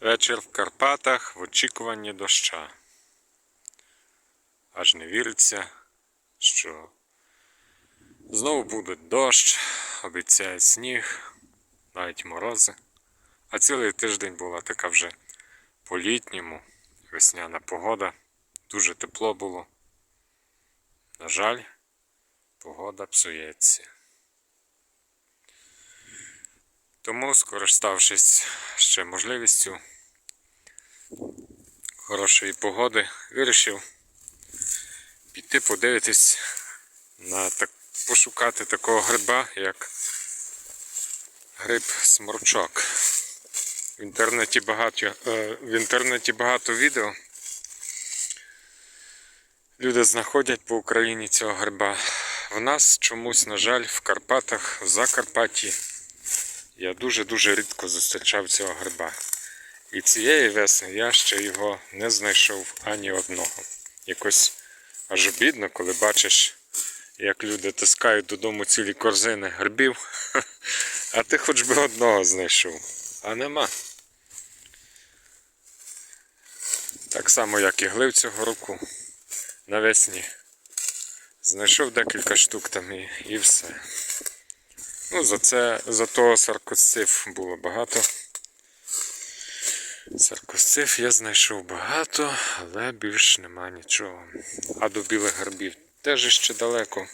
Вечір в Карпатах в очікуванні доща. Аж не віриться, що знову буде дощ, обіцяє сніг, навіть морози. А цілий тиждень була така вже по-літньому весняна погода. Дуже тепло було. На жаль, погода псується. Тому, скориставшись ще можливістю хорошої погоди, вирішив піти подивитись на так, пошукати такого гриба, як гриб сморчок. В інтернеті багато, е, в інтернеті багато відео. Люди знаходять по Україні цього гриба. В нас чомусь, на жаль, в Карпатах, в Закарпатті я дуже-дуже рідко зустрічав цього гриба. І цієї весни я ще його не знайшов ані одного. Якось аж обідно, коли бачиш, як люди таскають додому цілі корзини грибів, а ти хоч би одного знайшов, а нема. Так само, як і глив цього року навесні. Знайшов декілька штук там і, і все. Ну, за це, за того саркосциф було багато. Саркосциф я знайшов багато, але більш нема нічого. А до білих грибів теж ще далеко.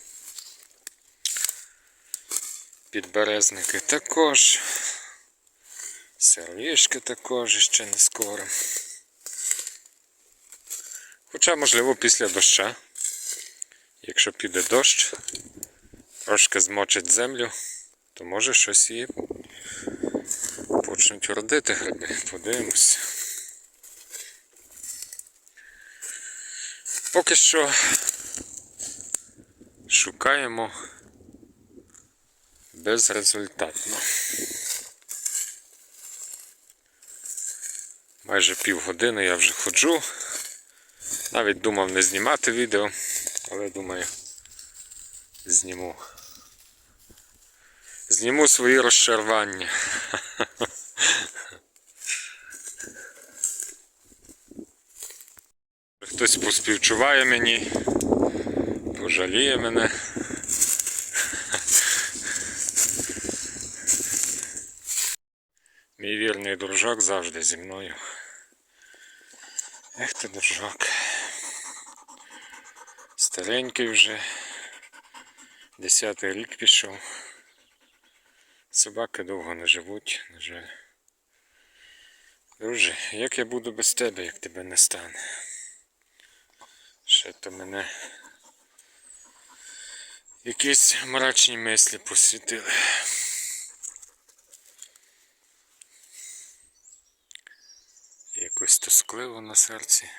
Підберезники також. Серлішки також ще не скоро. Хоча, можливо, після доща, якщо піде дощ, трошки змочить землю, то може щось і почнуть родити гриби. Подивимось. Поки що шукаємо безрезультатно. Майже півгодини я вже ходжу. Навіть думав не знімати відео, але думаю, зніму. Зніму свої розчарування. Хтось поспівчуває мені, пожаліє мене. Мій вірний дружок завжди зі мною. Ех ти дружок. Старенький вже. Десятий рік пішов. Собаки довго не живуть, на жаль. Друже, як я буду без тебе, як тебе не стане? Ще то мене якісь мрачні мислі посвітили. Якось тоскливо на серці.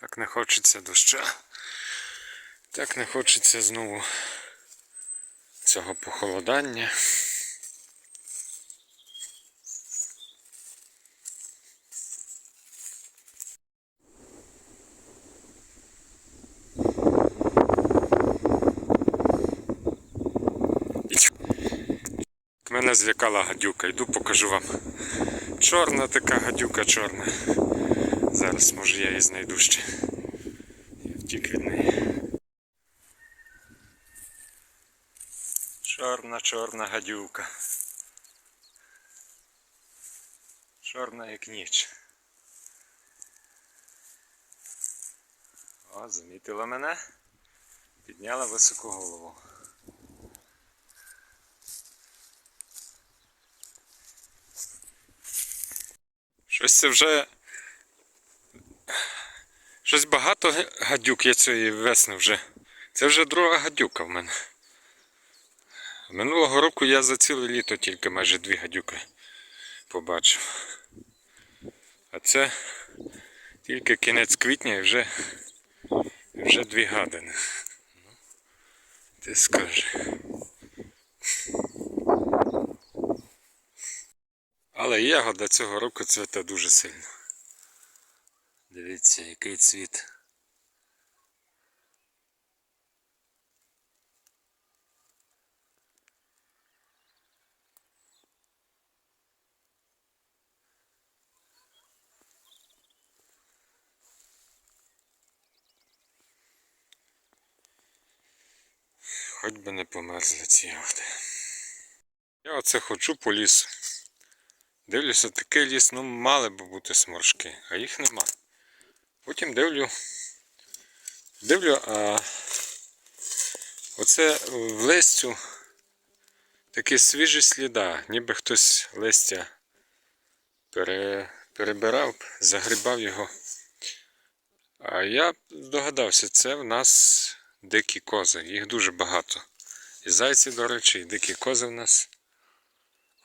Так не хочеться доща. Так не хочеться знову цього похолодання. Мене злякала гадюка, йду покажу вам. Чорна така гадюка чорна. Зараз може я її знайду ще. Я втік від неї. Чорна, чорна гадюка. Чорна як ніч. О, замітила мене. Підняла високу голову. Щось це вже. Щось багато гадюк є цієї весни вже. Це вже друга гадюка в мене. Минулого року я за ціле літо тільки майже дві гадюки побачив. А це тільки кінець квітня і вже, вже дві гадини. Ну, Ти скажи. Але ягода цього року цвіте дуже сильно. Дивіться, який цвіт. Хоч би не померзли ці ягоди. Я оце хочу по лісу. Дивлюся, такий ліс, ну мали би бути сморшки, а їх нема. Потім дивлю. Дивлю, а оце в листю такі свіжі сліда, ніби хтось листя пере, перебирав, загрібав його. А я здогадався, це в нас дикі кози, їх дуже багато. І зайці, до речі, і дикі кози в нас.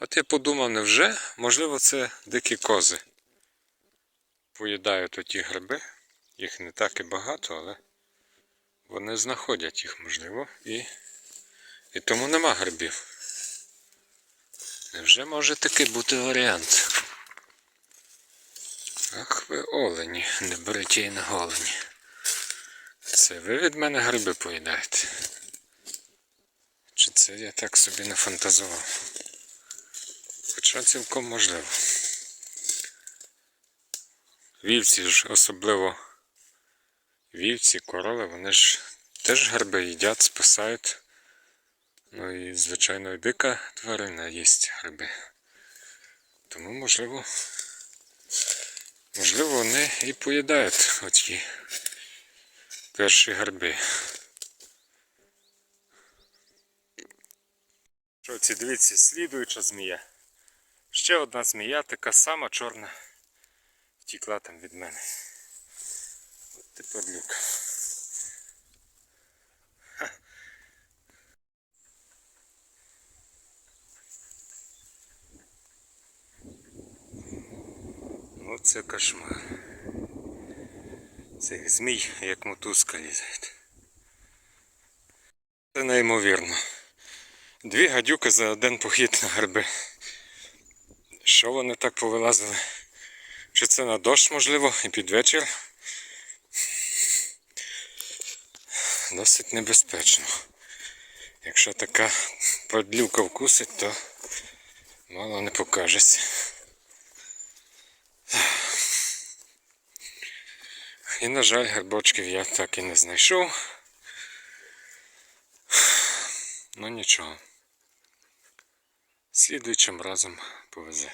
От я подумав, невже, можливо, це дикі кози. Поїдають оті гриби. Їх не так і багато, але вони знаходять їх, можливо, і, і тому нема грибів. Невже може такий бути варіант? Ах ви олені, не беріть її на голені. Це ви від мене гриби поїдаєте? Чи це я так собі не фантазував? Хоча цілком можливо. Вівці ж особливо вівці, корови, вони ж теж гриби їдять, спасають. Ну і, звичайно, і дика тварина їсть гриби. Тому, можливо, можливо, вони і поїдають оті перші гриби. Що ці, дивіться, слідуюча змія. Ще одна змія, така сама чорна, втікла там від мене. От тепер люк. Ну це кошмар. Цих змій, як мотузка лізають. Це неймовірно. Дві гадюки за один похід на гриби. Що вони так повилазили? Чи це на дощ, можливо, і під вечір? Досить небезпечно. Якщо така подлюка вкусить, то мало не покажеться. І, на жаль, грибочків я так і не знайшов. Ну нічого. Слідуючим разом повезе.